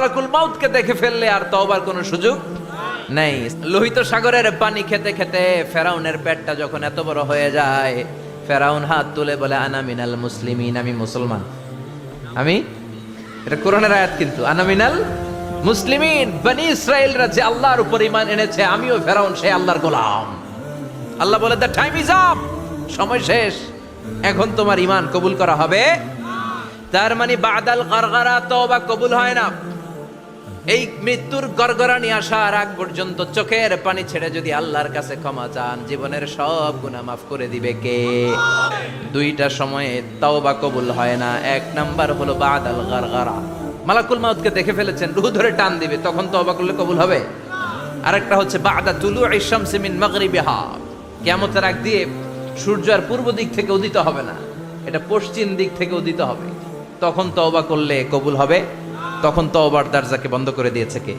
মালাকুল মাউতকে দেখে ফেললে আর তওবার কোনো সুযোগ নেই। লোহিত সাগরের পানি খেতে খেতে ফেরাউনের পেটটা যখন এত বড় হয়ে যায়, ফেরাউন হাত তুলে বলে, আনা মিনাল মুসলিমিন, আমি মুসলমান। আমি? এটা কোরআনের আয়াত কিন্তু। আনা মিনাল মুসলিমিন, বনি ইসরায়েলরা যে আল্লাহর উপর ইমান এনেছে, আমিও ফেরাউন সে আল্লাহর গোলাম। আল্লাহ বলে দ্য টাইম ইজ আপ সময় শেষ। এখন তোমার ইমান কবুল করা হবে। তার মানে বাদাল গরগরা তওবা কবুল হয় না। এই মৃত্যুর গরগরানি আসার আগ পর্যন্ত চোখের পানি ছেড়ে যদি আল্লাহর কাছে ক্ষমা চান, জীবনের সব গুনাহ মাফ করে দিবে কে? দুইটা সময়ে তওবা কবুল হয় না। এক নাম্বার হলো বাদাল গরগরা মালাকুল মাউতকে দেখে ফেলেছেন, রুহ ধরে টান দিবে, তখন তওবা করলে কবুল হবে? আরেকটা হচ্ছে, বাদা তুলু ইশামসি মিন মাগরিবিহা। কিয়ামতের আগ দিয়ে সূর্য আর পূর্ব দিক থেকে উদিত হবে না, এটা পশ্চিম দিক থেকে উদিত হবে। তখন তওবা করলে কবুল হবে। তখন তো তওবার দরজাকে বন্ধ করে দিয়েছে কে?